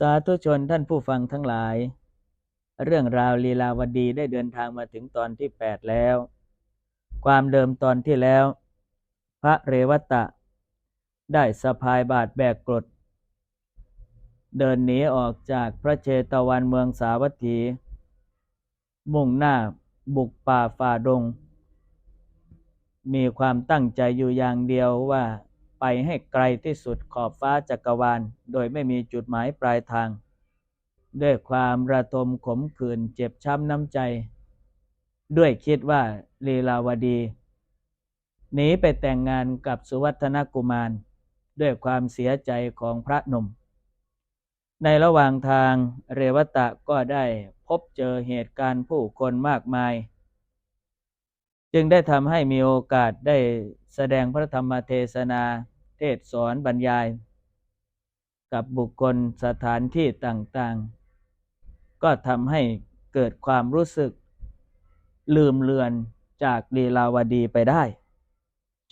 สาธุชนท่านผู้ฟังทั้งหลาย เรื่องราวลีลาวดีได้เดินทางมาถึงตอนที่แปดแล้ว ความเดิมตอนที่แล้ว พระเรวัตะ ได้สะพายบาทแบกกรด เดินหนีออกจากพระเชตวันเมืองสาวัตถี มุ่งหน้าบุกป่าฝ่าดง มีความตั้งใจอยู่อย่างเดียวว่า ไปให้ไกลที่สุดขอบฟ้าจักรวาล โดยไม่มีจุดหมายปลายทาง ด้วยความระทมขมขื่นเจ็บช้ำน้ำใจ ด้วยคิดว่าลีลาวดี หนีไปแต่งงานกับสุวัฒนกุมาร ด้วยความเสียใจของพระหนุ่ม ในระหว่างทางเรวตะก็ได้พบเจอเหตุการณ์ผู้คนมากมาย จึงได้ทำให้มีโอกาสได้แสดงพระธรรมเทศนา เทศสอนบรรยาย กับบุคคลสถานที่ต่างๆ ก็ทำให้เกิดความรู้สึก ลืมเลือนจากลีลาวดีไปได้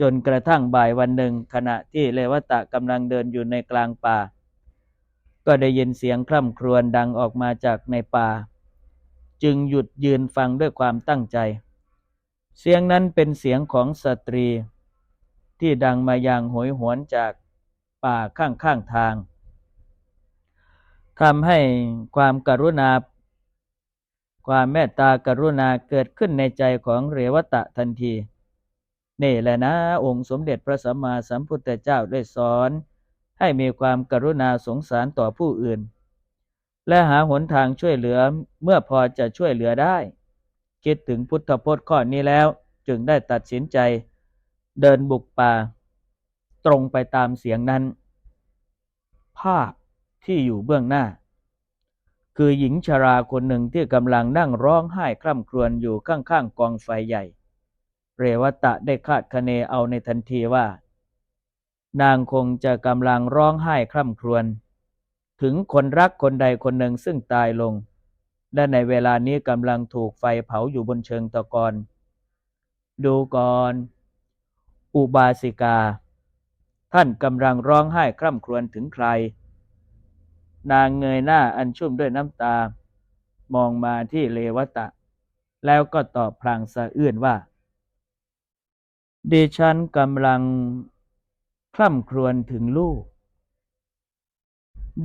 จนกระทั่งบ่ายวันหนึ่งขณะที่เลวตะกำลังเดินอยู่ในกลางป่า ก็ได้ยินเสียงคร่ำครวญดังออกมาจากในป่า จึงหยุดยืนฟังด้วยความตั้งใจ เสียงนั้นเป็นเสียงของสตรี ที่ดังมาอย่างโหยหวนจากป่าข้างๆททางทำให้ความกรุณา ความเมตตากรุณาเกิดขึ้นในใจของเรวตะทันที นี่แหละนะองค์สมเด็จพระสัมมาสัมพุทธเจ้าได้สอน ให้มีความกรุณาสงสารต่อผู้อื่น และหาหนทางช่วยเหลือเมื่อพอจะช่วยเหลือได้ คิดถึงพุทธพจน์ข้อนี้แล้วจึงได้ตัดสินใจ เดินบุกป่า ตรงไปตามเสียงนั้น ภาพที่อยู่เบื้องหน้า คือหญิงชราคนหนึ่งที่กำลังนั่งร้องไห้คร่ำครวญอยู่ข้างๆกองไฟใหญ่ เรวตะได้คาดคะเนเอาในทันทีว่า นางคงจะกำลังร้องไห้คร่ำครวญถึงคนรักคนใดคนหนึ่งซึ่งตายลง และในเวลานี้กำลังถูกไฟเผาอยู่บนเชิงตะกอน ดูก่อน อุบาสิกา ท่านกำลังร้องไห้คร่ำครวญถึงใคร นางเงยหน้าอันชุ่มด้วยน้ำตา มองมาที่เลวตะ แล้วก็ตอบพลางสะอื้นว่าดิฉันกำลังคร่ำครวญถึงลูก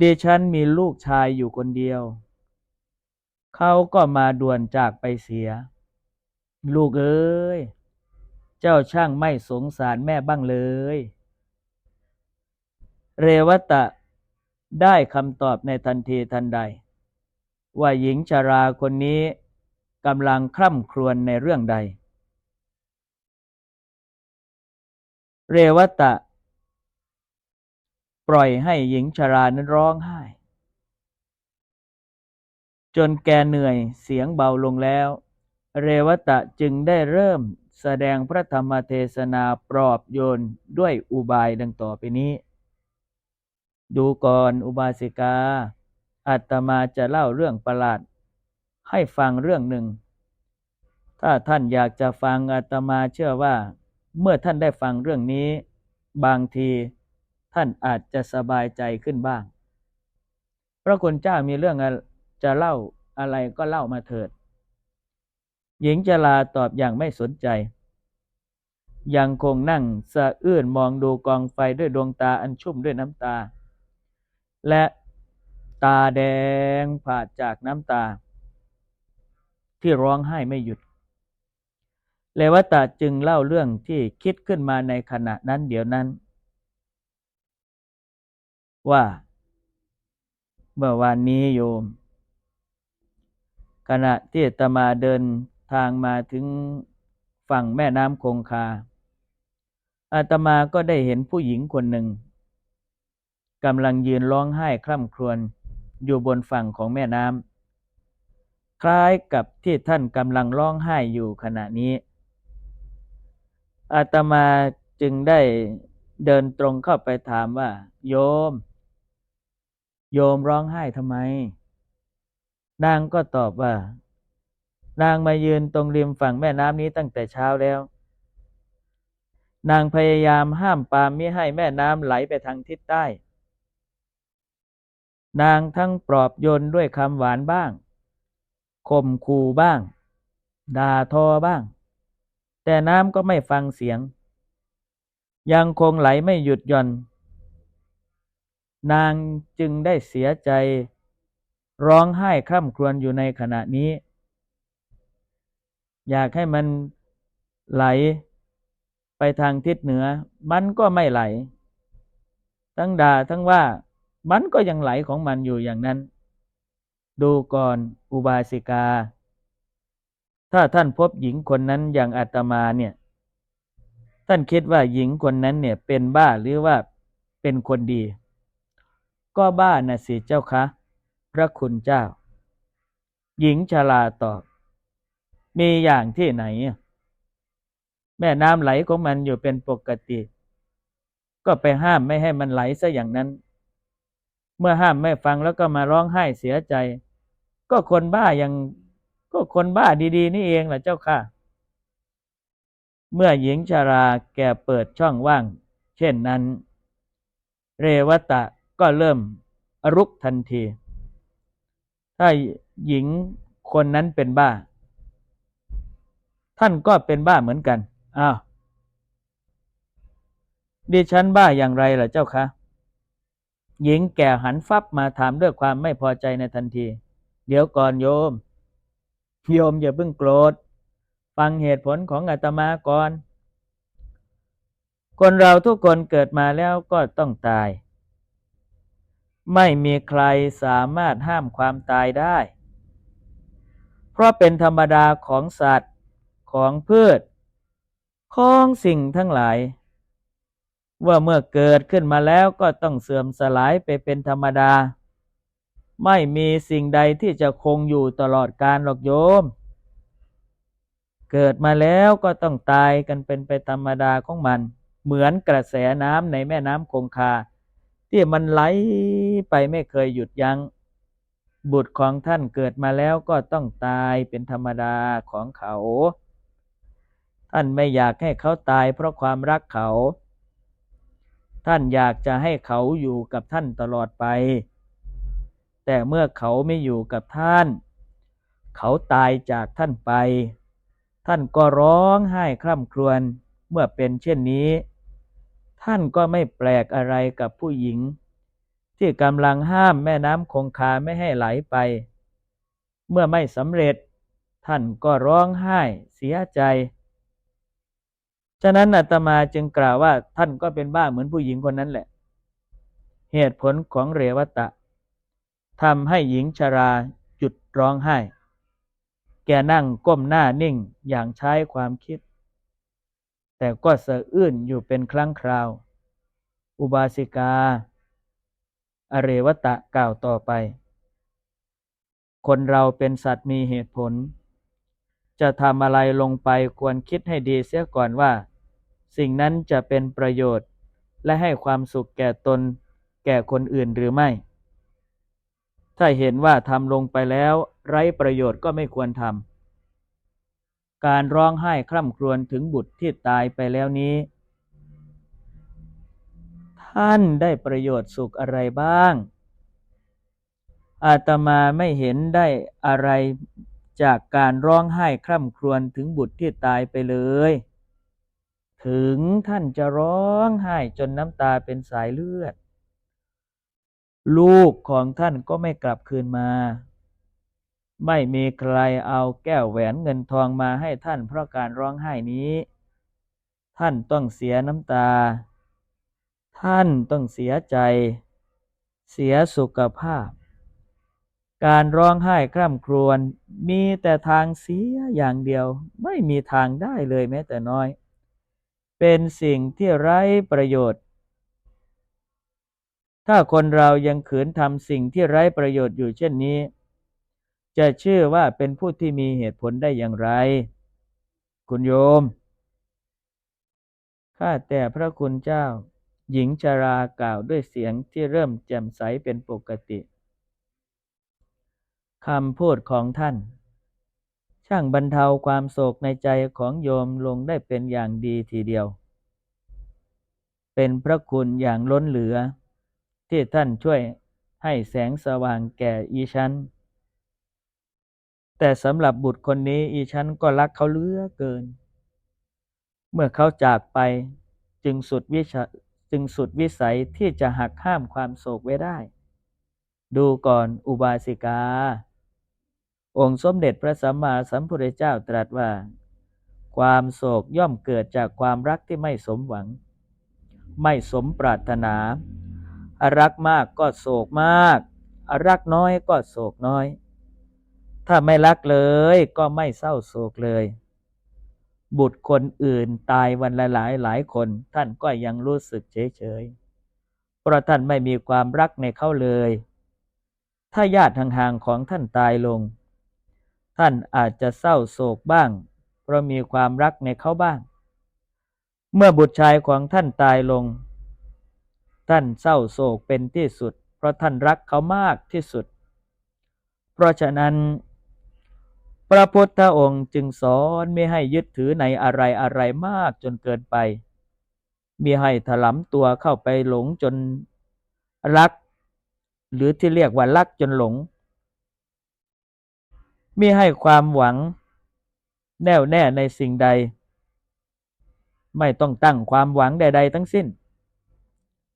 ดิฉันมีลูกชายอยู่คนเดียว เขาก็มาด่วนจากไปเสีย ลูกเอ้ย เจ้าช่างไม่สงสารแม่บ้างเลย เรวตะได้คำตอบในทันทีทันใด ว่าหญิงชาราคนนี้กำลังคร่ำครวญในเรื่องใด เรวตะ ปล่อยให้หญิงชารานั้นร้องไห้ จนแกเหนื่อยเสียงเบาลงแล้ว เรวตะจึงได้เริ่ม แสดงพระธรรมเทศนาปลอบโยนด้วยอุบายดังต่อไปนี้ ดูก่อนอุบาสิกาอาตมาจะเล่าเรื่องประหลาด ให้ฟังเรื่องหนึ่ง ถ้าท่านอยากจะฟังอาตมาเชื่อว่า เมื่อท่านได้ฟังเรื่องนี้ บางทีท่านอาจจะสบายใจขึ้นบ้าง พระคุณเจ้ามีเรื่องจะเล่าอะไรก็เล่ามาเถิด หญิงจลาตอบอย่างไม่สนใจ ยังคงนั่งสะอื้นมองดูกองไฟด้วยดวงตาอันชุ่มด้วยน้ำตา และตาแดงผาดจากน้ำตา ที่ร้องไห้ไม่หยุด เลวตาจึงเล่าเรื่องที่คิดขึ้นมาในขณะนั้นเดี๋ยวนั้น ว่า เมื่อวานนี้โยมขณะที่ตมาเดิน ทางมาถึงฝั่งแม่น้ำคงคา อาตมาก็ได้เห็นผู้หญิงคนหนึ่งกำลังยืนร้องไห้คร่ำครวญอยู่บนฝั่งของแม่น้ำคล้ายกับที่ท่านกำลังร้องไห้อยู่ขณะนี้ อาตมาจึงได้เดินตรงเข้าไปถามว่า โยม โยมร้องไห้ทำไม นางก็ตอบว่า นางมายืนตรงริมฝั่งแม่น้ำนี้ตั้งแต่เช้าแล้ว นางพยายามห้ามปามมิให้แม่น้ำไหลไปทางทิศใต้ นางทั้งปลอบโยนด้วยคำหวานบ้างข่มขู่บ้าง ด่าทอบ้าง แต่น้ำก็ไม่ฟังเสียง ยังคงไหลไม่หยุดหย่อน นางจึงได้เสียใจ ร้องไห้คร่ำครวญอยู่ในขณะนี้ อยากให้มันไหลไปทางทิศเหนือ มันก็ไม่ไหล ทั้งด่าทั้งว่า มันก็ยังไหลของมันอยู่อย่างนั้น ดูก่อนอุบาสิกา ถ้าท่านพบหญิงคนนั้นอย่างอาตมาเนี่ย ท่านคิดว่าหญิงคนนั้นเนี่ยเป็นบ้าหรือว่าเป็นคนดี ก็บ้านะสิเจ้าคะ พระคุณเจ้า หญิงชราตอบ มีอย่างที่ไหน แม่น้ำไหลของมันอยู่เป็นปกติ ก็ไปห้ามไม่ให้มันไหลซะอย่างนั้น เมื่อห้ามไม่ฟังแล้วก็มาร้องไห้เสียใจ ก็คนบ้าอย่างก็คนบ้าดี ๆ นี่เองแหละเจ้าค่ะ เมื่อหญิงชาราแก่เปิดช่องว่าง เช่นนั้น เรวตะก็เริ่มอรุกทันที ถ้าหญิงคนนั้นเป็นบ้า ท่านก็เป็นบ้าเหมือนกัน อ้าว ดิฉันบ้าอย่างไรล่ะเจ้าคะ หญิงแก่หันฟับมาถามด้วยความไม่พอใจในทันที เดี๋ยวก่อนโยม โยมอย่าเพิ่งโกรธ ฟังเหตุผลของอาตมาก่อน คนเราทุกคนเกิดมาแล้วก็ต้องตาย ไม่มีใครสามารถห้ามความตายได้ เพราะเป็นธรรมดาของสัตว์ ของพืชของสิ่งทั้งหลาย ว่าเมื่อเกิดขึ้นมาแล้วก็ต้องเสื่อมสลายไปเป็นธรรมดา ไม่มีสิ่งใดที่จะคงอยู่ตลอดกาลหรอกโยม เกิดมาแล้วก็ต้องตายกันเป็นไปธรรมดาของมัน เหมือนกระแสน้ำในแม่น้ำคงคา ที่มันไหลไปไม่เคยหยุดยัง้งบุตรของท่านเกิดมาแล้วก็ต้องตายเป็นธรรมดาของเขา ท่านไม่อยากให้เขาตายเพราะความรักเขา ท่านอยากจะให้เขาอยู่กับท่านตลอดไป แต่เมื่อเขาไม่อยู่กับท่าน เขาตายจากท่านไป ท่านก็ร้องไห้คร่ำครวญเมื่อเป็นเช่นนี้ ท่านก็ไม่แปลกอะไรกับผู้หญิง ที่กำลังห้ามแม่น้ำคงคาไม่ให้ไหลไป เมื่อไม่สำเร็จ ท่านก็ร้องไห้เสียใจ ฉะนั้นอาตมาจึงกล่าวว่าท่านก็เป็นบ้าเหมือนผู้หญิงคนนั้นแหละ เหตุผลของเรวตะทำให้หญิงชราหยุดร้องไห้ แกนั่งก้มหน้านิ่งอย่างใช้ความคิด แต่ก็เสะอื้นอยู่เป็นครั้งคราว อุบาสิกา อเรวตะกล่าวต่อไป คนเราเป็นสัตว์มีเหตุผล จะทำอะไรลงไปควรคิดให้ดีเสียก่อนว่า สิ่งนั้นจะเป็นประโยชน์ และให้ความสุขแก่ตน แก่คนอื่นหรือไม่ ถ้าเห็นว่าทำลงไปแล้ว ไร้ประโยชน์ก็ไม่ควรทำการร้องไห้คร่ำครวญถึงบุตรที่ตายไปแล้วนี้ ท่านได้ประโยชน์สุขอะไรบ้างอาตมาไม่เห็นได้อะไร จากการร้องไห้คร่ำครวญถึงบุตรที่ตายไปเลย ถึงท่านจะร้องไห้จนน้ำตาเป็นสายเลือด ลูกของท่านก็ไม่กลับคืนมา ไม่มีใครเอาแก้วแหวนเงินทองมาให้ท่านเพราะการร้องไห้นี้ ท่านต้องเสียน้ำตา ท่านต้องเสียใจ เสียสุขภาพ การร้องไห้คร่ำครวญมีแต่ทางเสียอย่างเดียว ไม่มีทางได้เลยแม้แต่น้อย เป็นสิ่งที่ไร้ประโยชน์ ถ้าคนเรายังขืนทำสิ่งที่ไร้ประโยชน์อยู่เช่นนี้ จะชื่อว่าเป็นผู้ที่มีเหตุผลได้อย่างไร คุณโยมข้าแต่พระคุณเจ้า หญิงชรากล่าวด้วยเสียงที่เริ่มแจ่มใสเป็นปกติ คำพูดของท่าน ช่างบรรเทาความโศกในใจของโยมลงได้เป็นอย่างดีทีเดียว เป็นพระคุณอย่างล้นเหลือ ที่ท่านช่วยให้แสงสว่างแก่อีฉันแต่สำหรับบุตรคนนี้อีฉันก็รักเขาเหลือเกิน เมื่อเขาจากไปจึงสุดวิชจึงสุดวิสัยที่จะหักห้ามความโศกไว้ได้ ดูก่อนอุบาสิกา องค์สมเด็จพระสัมมาสัมพุทธเจ้าตรัสว่า ความโศกย่อมเกิดจากความรักที่ไม่สมหวัง ไม่สมปรารถนา รักมากก็โศกมาก รักน้อยก็โศกน้อย ถ้าไม่รักเลยก็ไม่เศร้าโศกเลย บุตรคนอื่นตายวันละหลายหลายคน ท่านก็ยังรู้สึกเฉยเฉยเพราะท่านไม่มีความรักในเขาเลย ถ้าญาติห่างๆของท่านตายลง ท่านอาจจะเศร้าโศกบ้าง เพราะมีความรักในเขาบ้าง เมื่อบุตรชายของท่านตายลง ท่านเศร้าโศกเป็นที่สุด เพราะท่านรักเขามากที่สุด เพราะฉะนั้น พระพุทธองค์จึงสอนไม่ให้ยึดถือในอะไรอะไรมากจนเกินไปมีให้ถลำตัวเข้าไปหลงจนรัก หรือที่เรียกว่ารักจนหลง มีให้ความหวัง แน่วแน่ในสิ่งใด ไม่ต้องตั้งความหวังใด ๆ ทั้งสิ้น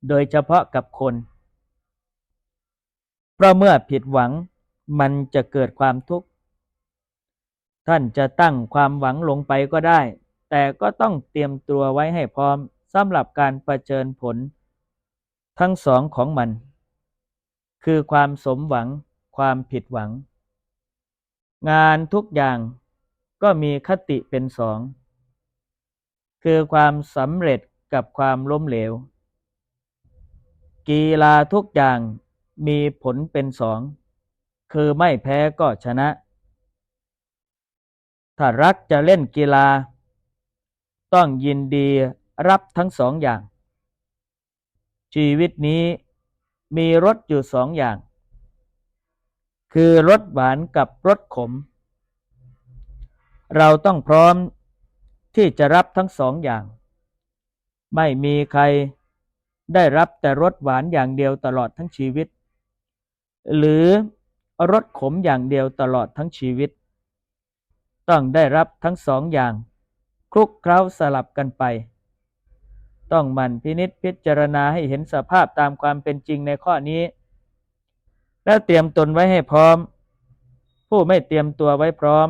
โดยเฉพาะกับคน เพราะเมื่อผิดหวังมันจะเกิดความทุกข์ ท่านจะตั้งความหวังลงไปก็ได้ แต่ก็ต้องเตรียมตัวไว้ให้พร้อมสำหรับการประเจิญผล ทั้งสองของมัน คือความสมหวังความผิดหวัง งานทุกอย่างก็มีคติเป็นสอง คือความสำเร็จกับความล้มเหลว กีฬาทุกอย่างมีผลเป็นสอง คือไม่แพ้ก็ชนะ ถ้ารักจะเล่นกีฬา ต้องยินดีรับทั้งสองอย่าง ชีวิตนี้มีรสอยู่สองอย่าง คือรสหวานกับรสขม เราต้องพร้อมที่จะรับทั้งสองอย่าง ไม่มีใครได้รับแต่รสหวานอย่างเดียวตลอดทั้งชีวิต หรือรสขมอย่างเดียวตลอดทั้งชีวิต ต้องได้รับทั้งสองอย่าง คลุกเคล้าสลับกันไป ต้องมันพินิษพิจารณาให้เห็นสภาพตามความเป็นจริงในข้อนี้ แล้วเตรียมตนไว้ให้พร้อม ผู้ไม่เตรียมตัวไว้พร้อม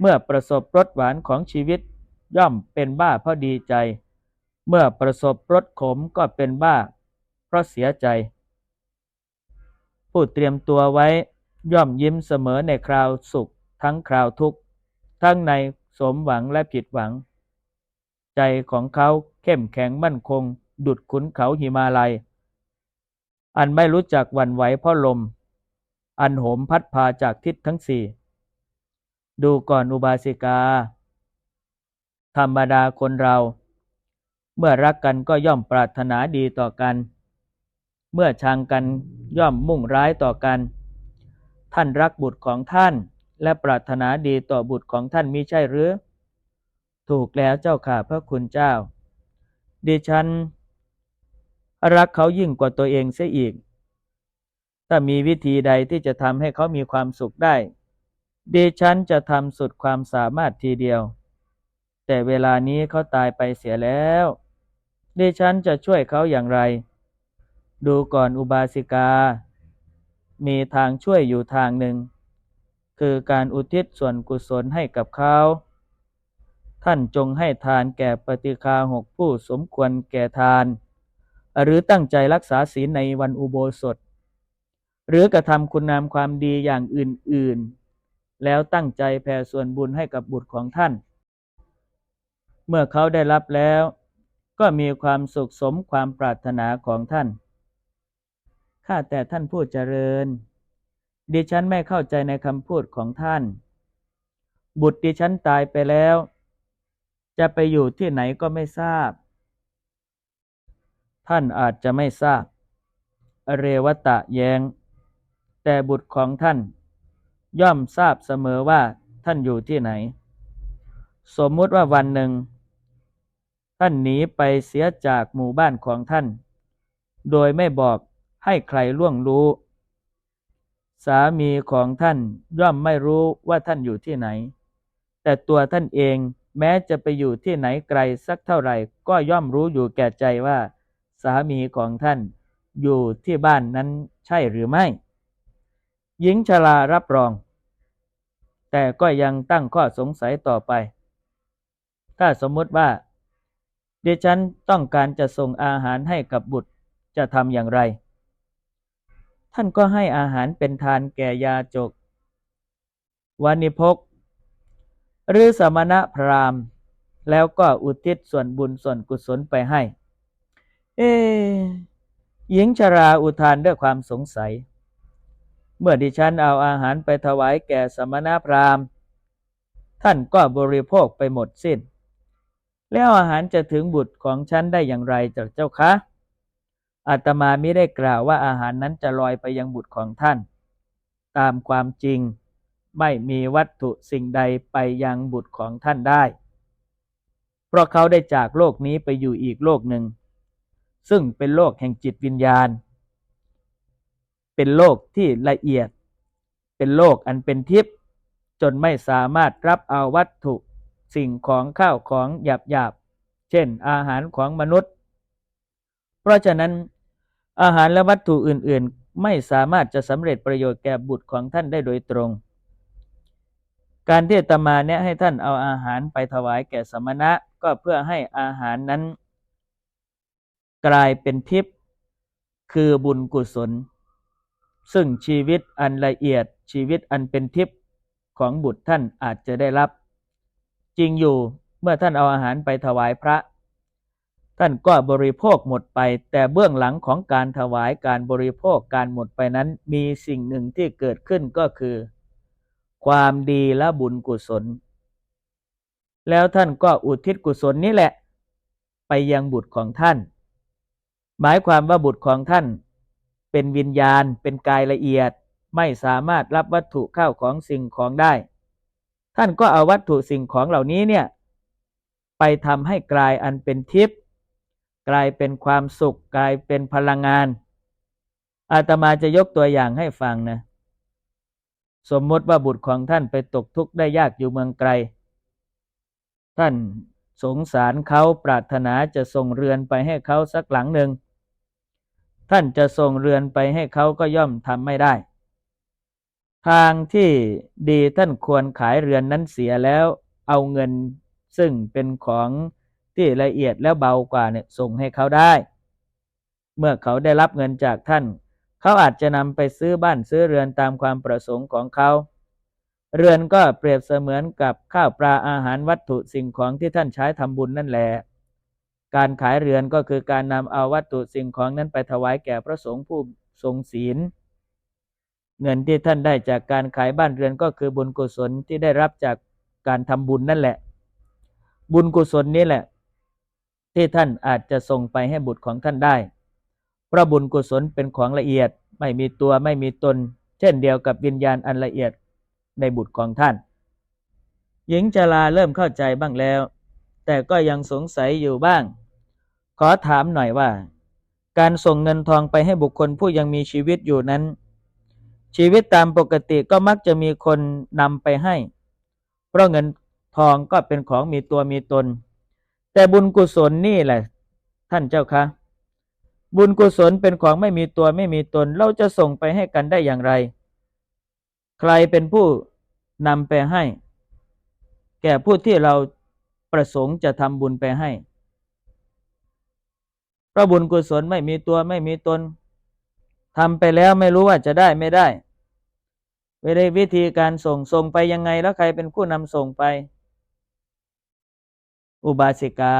เมื่อประสบรสหวานของชีวิต ย่อมเป็นบ้าเพราะดีใจ เมื่อประสบรสขมก็เป็นบ้า เพราะเสียใจ ผู้เตรียมตัวไว้ย่อมยิ้มเสมอในคราวสุข ทั้งคราวทุกข์ ทั้งในสมหวังและผิดหวัง ใจของเขาเข้มแข็งมั่นคง ดุดขุนเขาหิมาลัย อันไม่รู้จักวันไหวเพราะลม อันโหมพัดพาจากทิศทั้งสี่ ดูก่อนอุบาสิกา ธรรมดาคนเรา เมื่อรักกันก็ย่อมปรารถนาดีต่อกัน เมื่อชังกันย่อมมุ่งร้ายต่อกัน ท่านรักบุตรของท่านและปรารถนาดีต่อบุตรของท่านมิใช่หรือ ถูกแล้วเจ้าข่าพระคุณเจ้า ดิฉัน รักเขายิ่งกว่าตัวเองเสียอีก ถ้ามีวิธีใดที่จะทำให้เขามีความสุขได้ดิฉันจะทำสุดความสามารถทีเดียว แต่เวลานี้เขาตายไปเสียแล้วดิฉันจะช่วยเขาอย่างไร ดูก่อนอุบาสิกา มีทางช่วยอยู่ทางหนึ่ง คือการอุทิศส่วนกุศลให้กับเขา ท่านจงให้ทานแก่ปฏิคาหกผู้สมควรแก่ทาน หรือตั้งใจรักษาศีลในวันอุโบสถ หรือกระทำคุณงามความดีอย่างอื่น ๆ แล้วตั้งใจแผ่ส่วนบุญให้กับบุตรของท่าน เมื่อเขาได้รับแล้ว ก็มีความสุขสมความปรารถนาของท่าน ข้าแต่ท่านผู้เจริญ ดิฉันไม่เข้าใจในคำพูดของท่าน บุตรดิฉันตายไปแล้ว จะไปอยู่ที่ไหนก็ไม่ทราบ ท่านอาจจะไม่ทราบอเรวตะแยงแต่บุตรของท่าน ย่อมทราบเสมอว่าท่านอยู่ที่ไหน สมมุติว่าวันหนึ่ง ท่านหนีไปเสียจากหมู่บ้านของท่าน โดยไม่บอกให้ใครล่วงรู้ สามีของท่านย่อมไม่รู้ว่าท่านอยู่ที่ไหน แต่ตัวท่านเองแม้จะไปอยู่ที่ไหนไกลสักเท่าไหร่ ก็ย่อมรู้อยู่แก่ใจว่า สามีของท่านอยู่ที่บ้านนั้นใช่หรือไม่ หญิงชรารับรอง แต่ก็ยังตั้งข้อสงสัยต่อไป ถ้าสมมติว่าดิฉันต้องการจะส่งอาหารให้กับบุตรจะทำอย่างไร ท่านก็ให้อาหารเป็นทานแก่ยาจก วานิพก หรือสมณะพราหมณ์ แล้วก็อุทิศส่วนบุญส่วนกุศลไปให้ เอหญิงชราอุทานด้วยความสงสัย เมื่อดิฉันเอาอาหารไปถวายแก่สมณพราหมณ์ ท่านก็บริโภคไปหมดสิ้น แล้วอาหารจะถึงบุตรของฉันได้อย่างไรจากเจ้าคะอาตมาไม่ได้กล่าวว่าอาหารนั้นจะลอยไปยังบุตรของท่าน ตามความจริงไม่มีวัตถุสิ่งใดไปยังบุตรของท่านได้ เพราะเขาได้จากโลกนี้ไปอยู่อีกโลกหนึ่ง ซึ่งเป็นโลกแห่งจิตวิญญาณ เป็นโลกที่ละเอียด เป็นโลกอันเป็นทิพย์จนไม่สามารถรับเอาวัตถุสิ่งของข้าวของหยาบหยาบเช่น อาหารของมนุษย์ เพราะฉะนั้นอาหารและวัตถุอื่น ๆ ไม่สามารถจะสำเร็จประโยชน์แก่บุตรของท่านได้โดยตรง การที่ตมาเนี่ยให้ท่านเอาอาหารไปถวายแก่สมณะก็เพื่อให้อาหารนั้น กลายเป็นทิพย์คือบุญกุศล ซึ่งชีวิตอันละเอียดชีวิตอันเป็นทิพย์ของบุตรท่านอาจจะได้รับ จริงอยู่เมื่อท่านเอาอาหารไปถวายพระ ท่านก็บริโภคหมดไป แต่เบื้องหลังของการถวายการบริโภคการหมดไปนั้น มีสิ่งหนึ่งที่เกิดขึ้นก็คือ ความดีและบุญกุศล แล้วท่านก็อุทิศกุศลนี้แหละ ไปยังบุตรของท่าน หมายความว่าบุตรของท่าน เป็นวิญญาณ เป็นกายละเอียด ไม่สามารถรับวัตถุเข้าของสิ่งของได้ ท่านก็เอาวัตถุสิ่งของเหล่านี้เนี่ย ไปทำให้กลายอันเป็นทิพย์กลายเป็นความสุข กลายเป็นพลังงาน อาตมาจะยกตัวอย่างให้ฟังนะ สมมติว่าบุตรของท่านไปตกทุกข์ได้ยากอยู่เมืองไกล ท่านสงสารเขาปรารถนาจะส่งเรือนไปให้เขาสักหลังหนึ่ง ท่านจะส่งเรือนไปให้เขาก็ย่อมทำไม่ได้ ทางที่ดีท่านควรขายเรือนนั้นเสียแล้วเอาเงินซึ่งเป็นของที่ละเอียดแล้วเบากว่าเนี่ยส่งให้เขาได้ เมื่อเขาได้รับเงินจากท่าน เขาอาจจะนำไปซื้อบ้านซื้อเรือนตามความประสงค์ของเขา เรือนก็เปรียบเสมือนกับข้าวปลาอาหารวัตถุสิ่งของที่ท่านใช้ทำบุญนั่นแหละ การขายเรือนก็คือการนำเอาวัตถุสิ่งของนั้นไปถวายแก่พระสงฆ์ผู้ทรงศีล เงินที่ท่านได้จากการขายบ้านเรือนก็คือบุญกุศลที่ได้รับจากการทำบุญนั่นแหละ บุญกุศลนี้แหละ ที่ท่านอาจจะส่งไปให้บุตรของท่านได้ เพราะบุญกุศลเป็นของละเอียดไม่มีตัวไม่มีตน เช่นเดียวกับวิญญาณอันละเอียดในบุตรของท่าน หญิงจราเริ่มเข้าใจบ้างแล้ว แต่ก็ยังสงสัยอยู่บ้าง ขอถามหน่อยว่า การส่งเงินทองไปให้บุคคลผู้ยังมีชีวิตอยู่นั้น ชีวิตตามปกติก็มักจะมีคนนำไปให้ เพราะเงินทองก็เป็นของมีตัวมีตน แต่บุญกุศลนี่แหละ ท่านเจ้าคะบุญกุศลเป็นของไม่มีตัวไม่มีตน เราจะส่งไปให้กันได้อย่างไร ใครเป็นผู้นำไปให้ แก่ผู้ที่เราประสงค์จะทำบุญไปให้ พราะบุญกุศลไม่มีตัวไม่มีตนทำไปแล้วไม่รู้ว่าจะได้ไม่ได้ไม่ได้วิธีการส่งส่งไปยังไงแล้วใครเป็นผู้นำส่งไป อุบาสิกา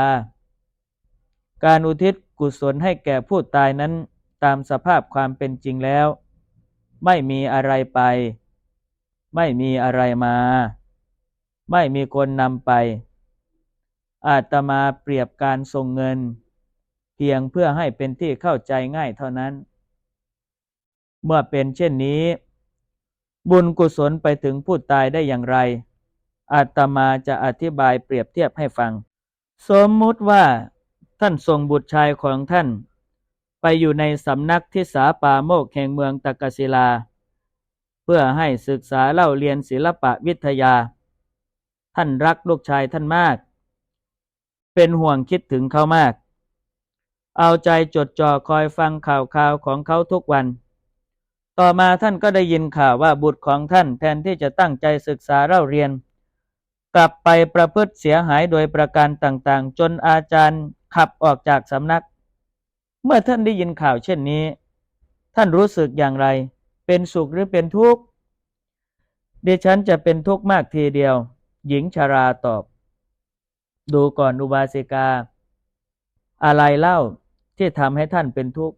การอุทิศกุศลให้แก่ผู้ตายนั้นตามสภาพความเป็นจริงแล้ว ไม่มีอะไรไป ไม่มีอะไรมา ไม่มีคนนำไป อาตมาเปรียบการส่งเงิน เพียงเพื่อให้เป็นที่เข้าใจง่ายเท่านั้น เมื่อเป็นเช่นนี้ บุญกุศลไปถึงผู้ตายได้อย่างไร อาตมาจะอธิบายเปรียบเทียบให้ฟัง สมมุติว่าท่านส่งบุตรชายของท่าน ไปอยู่ในสำนักทิสาปาโมกแห่งเมืองตะกศิลา เพื่อให้ศึกษาเล่าเรียนศิลปะวิทยา ท่านรักลูกชายท่านมาก เป็นห่วงคิดถึงเขามาก เอาใจจดจ่อคอยฟังข่าวข่าวของเขาทุกวัน ต่อมาท่านก็ได้ยินข่าวว่าบุตรของท่านแทนที่จะตั้งใจศึกษาเล่าเรียน กลับไปประพฤติเสียหายโดยประการต่างๆ จนอาจารย์ขับออกจากสำนัก เมื่อท่านได้ยินข่าวเช่นนี้ ท่านรู้สึกอย่างไร เป็นสุขหรือเป็นทุกข์ดิฉันจะเป็นทุกข์มากทีเดียว หญิงชาราตอบ ดูก่อนอุบาสิกา อะไรเล่า ที่ทำให้ท่านเป็นทุกข์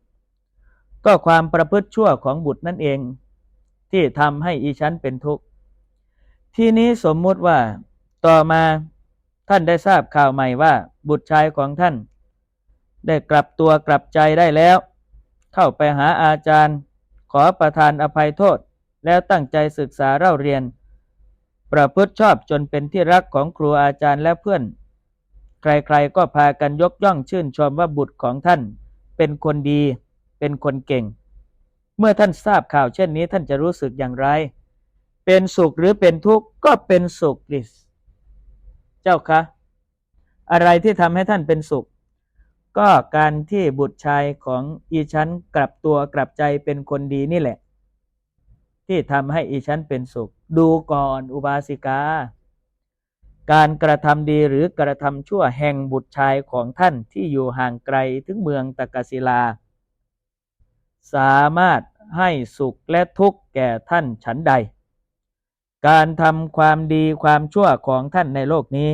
ก็ความประพฤติชั่วของบุตรนั่นเอง ที่ทำให้อีฉันเป็นทุกข์ ที่นี้สมมุติว่าต่อมาท่านได้ทราบข่าวใหม่ว่า บุตรชายของท่าน ได้กลับตัวกลับใจได้แล้ว เข้าไปหาอาจารย์ ขอประทานอภัยโทษ แล้วตั้งใจศึกษาเล่าเรียน ประพฤติชอบจนเป็นที่รักของครูอาจารย์และเพื่อน ใครๆก็พากันยกย่องชื่นชมว่าบุตรของท่าน เป็นคนดี เป็นคนเก่ง เมื่อท่านทราบข่าวเช่นนี้ท่านจะรู้สึกอย่างไร เป็นสุขหรือเป็นทุกข์ก็เป็นสุขดิเจ้าคะอะไรที่ทำให้ท่านเป็นสุข ก็การที่บุตรชายของอีฉันกลับตัวกลับใจเป็นคนดีนี่แหละ ที่ทำให้อีฉันเป็นสุข ดูก่อนอุบาสิกา การกระทำดีหรือกระทำชั่วแห่งบุตรชายของท่านที่อยู่ห่างไกลถึงเมืองตะกศิลา สามารถให้สุขและทุกข์แก่ท่านฉันใด การทำความดีความชั่วของท่านในโลกนี้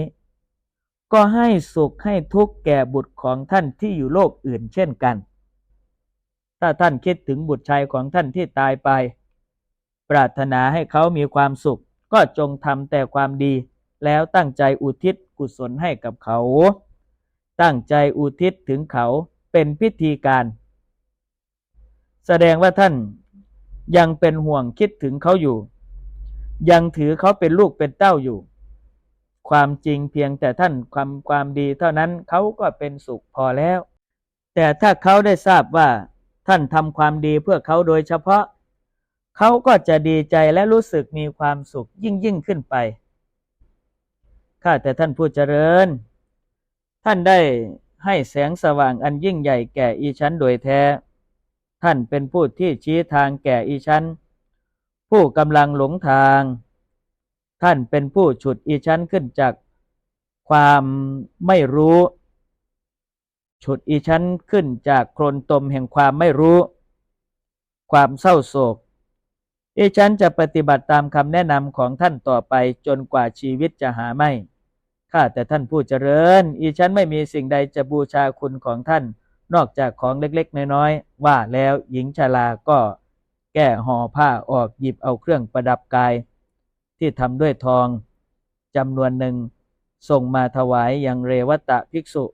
ก็ให้สุขให้ทุกข์แก่บุตรของท่านที่อยู่โลกอื่นเช่นกัน ถ้าท่านคิดถึงบุตรชายของท่านที่ตายไป ปรารถนาให้เขามีความสุขก็จงทำแต่ความดี แล้วตั้งใจอุทิศกุศลให้กับเขา ตั้งใจอุทิศถึงเขาเป็นพิธีการ แสดงว่าท่านยังเป็นห่วงคิดถึงเขาอยู่ ยังถือเขาเป็นลูกเป็นเต้าอยู่ ความจริงเพียงแต่ท่านความความดีเท่านั้นเขาก็เป็นสุขพอแล้ว แต่ถ้าเขาได้ทราบว่า ท่านทำความดีเพื่อเขาโดยเฉพาะ เขาก็จะดีใจและรู้สึกมีความสุขยิ่งยิ่งขึ้นไป ข้าแต่ท่านผู้เจริญ ท่านได้ให้แสงสว่างอันยิ่งใหญ่แก่อีชั้นโดยแท้ ท่านเป็นผู้ที่ชี้ทางแก่อีชั้น ผู้กำลังหลงทาง ท่านเป็นผู้ฉุดอีชั้นขึ้นจากความไม่รู้ ฉุดอีชั้นขึ้นจากโคลนตมแห่งความไม่รู้ ความเศร้าโศกอีชั้นจะปฏิบัติตามคำแนะนำของท่านต่อไปจนกว่าชีวิตจะหาไม่ ข้าแต่ท่านผู้เจริญ อีฉันไม่มีสิ่งใดจะบูชาคุณของท่าน นอกจากของเล็กๆ น้อยๆ ว่าแล้วหญิงชราก็แก้ห่อผ้าออกหยิบเอาเครื่องประดับกาย ที่ทำด้วยทองจำนวนหนึ่งส่งมาถวายย่างเรวตะภิกษุ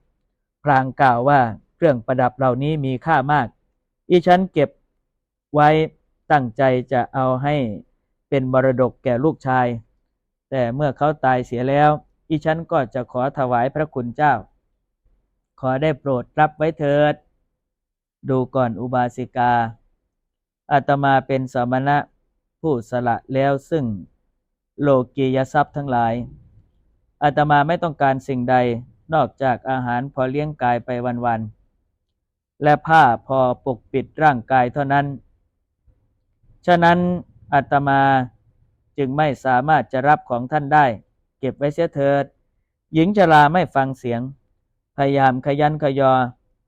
พลางกล่าวว่าเครื่องประดับเหล่านี้มีค่ามาก อีฉันเก็บไว้ตั้งใจจะเอาให้เป็นมรดกแก่ลูกชาย แต่เมื่อเขาตายเสียแล้ว อีฉันก็จะขอถวายพระคุณเจ้า ขอได้โปรดรับไว้เถิด ดูก่อนอุบาสิกา อาตมาเป็นสมณะผู้สละแล้วซึ่งโลกียทรัพย์ทั้งหลาย อาตมาไม่ต้องการสิ่งใดนอกจากอาหารพอเลี้ยงกายไปวันๆ และผ้าพอปกปิดร่างกายเท่านั้น ฉะนั้นอาตมาจึงไม่สามารถจะรับของท่านได้ เก็บไว้เสียเถิด หญิงชราไม่ฟังเสียง พยายามขยันขยอ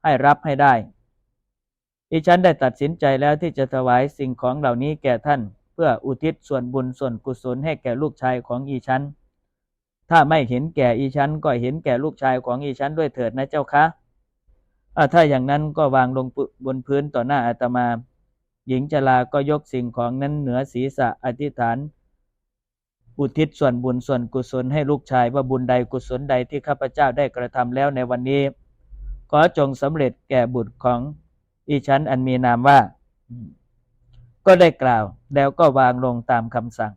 ให้รับให้ได้อีฉันได้ตัดสินใจแล้วที่จะถวายสิ่งของเหล่านี้แก่ท่าน เพื่ออุทิศส่วนบุญส่วนกุศลให้แก่ลูกชายของอีฉัน ถ้าไม่เห็นแก่อีฉันก็เห็นแก่ลูกชายของอีฉันด้วยเถิดนะเจ้าคะอ่าถ้าอย่างนั้นก็วางลงบนพื้นต่อหน้าอาตมา หญิงชราก็ยกสิ่งของนั้นเหนือศีรษะอธิษฐาน อุทิศส่วนบุญส่วนกุศลให้ลูกชายว่าบุญใดกุศลใดที่ข้าพเจ้าได้กระทำแล้วในวันนี้ ขอจงสำเร็จแก่บุตรของอีฉันอันมีนามว่า ก็ได้กล่าวแล้วก็วางลงตามคำสั่ง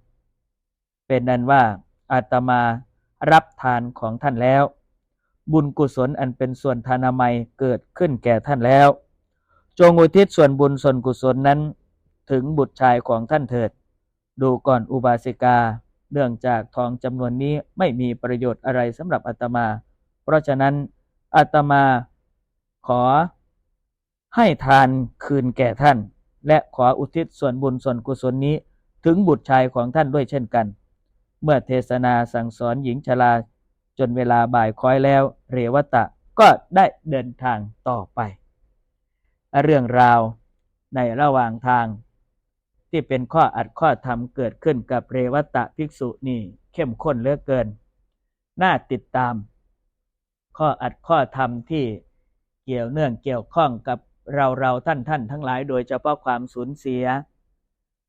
เป็นนั้นว่าอาตมารับทานของท่านแล้ว บุญกุศลอันเป็นส่วนทานามัยเกิดขึ้นแก่ท่านแล้ว จงอุทิศส่วนบุญส่วนกุศลนั้น ถึงบุตรชายของท่านเถิด ดูก่อนอุบาสิกา เนื่องจากทองจำนวนนี้ไม่มีประโยชน์อะไรสำหรับอาตมา เพราะฉะนั้นอาตมาขอให้ทานคืนแก่ท่าน และขออุทิศส่วนบุญส่วนกุศลนี้ถึงบุตรชายของท่านด้วยเช่นกัน เมื่อเทศนาสั่งสอนหญิงชราจนเวลาบ่ายค้อยแล้ว เรวตะก็ได้เดินทางต่อไป เรื่องราวในระหว่างทาง ที่เป็นข้ออัดข้อธรรมเกิดขึ้นกับเรวตะภิกษุนี่เข้มข้นเหลือเกิน น่าติดตาม ข้ออัดข้อธรรมที่เกี่ยวเนื่องเกี่ยวข้องกับเราเราท่านท่านทั้งหลาย โดยเฉพาะความสูญเสีย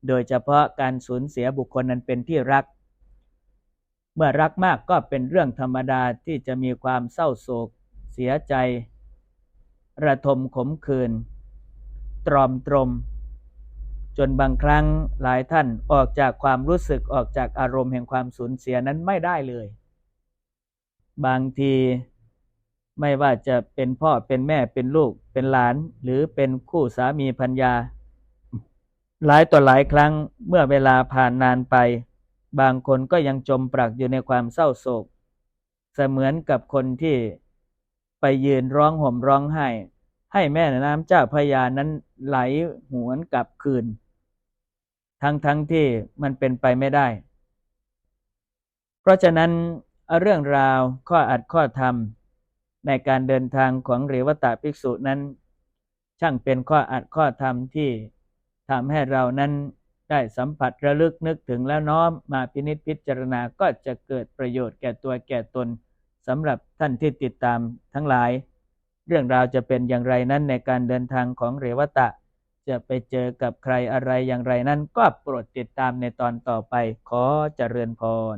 โดยเฉพาะการสูญเสียบุคคลนั้นเป็นที่รัก เมื่อรักมากก็เป็นเรื่องธรรมดาที่จะมีความเศร้าโศก เสียใจ ระทมขมขื่นตรอมตรม จนบางครั้งหลายท่านออกจากความรู้สึกออกจากอารมณ์แห่งความสูญเสียนั้นไม่ได้เลย บางทีไม่ว่าจะเป็นพ่อเป็นแม่เป็นลูกเป็นหลาน หรือเป็นคู่สามีพัญญาหลายต่อหลายครั้งเมื่อเวลาผ่านนานไป บางคนก็ยังจมปลักอยู่ในความเศร้าโศก เสมือนกับคนที่ไปยืนร้องห่มร้องไห้ ให้แม่น้ำเจ้าพยานั้นไหลหวนกลับคืน ทั้งทั้งที่มันเป็นไปไม่ได้ เพราะฉะนั้นเรื่องราวข้ออัดข้อธรรม ในการเดินทางของเรวตะภิกษุนั้น ช่างเป็นข้ออัดข้อธรรมที่ทำให้เรานั้นได้สัมผัสระลึกนึกถึงแล้วน้อมมาพินิจพิจารณาก็จะเกิดประโยชน์แก่ตัวแก่ตนสำหรับท่านที่ติดตามทั้งหลาย เรื่องราวจะเป็นอย่างไรนั้นในการเดินทางของเรวตะ จะไปเจอกับใครอะไรอย่างไรนั้น ก็โปรดติดตามในตอนต่อไป ขอเจริญพร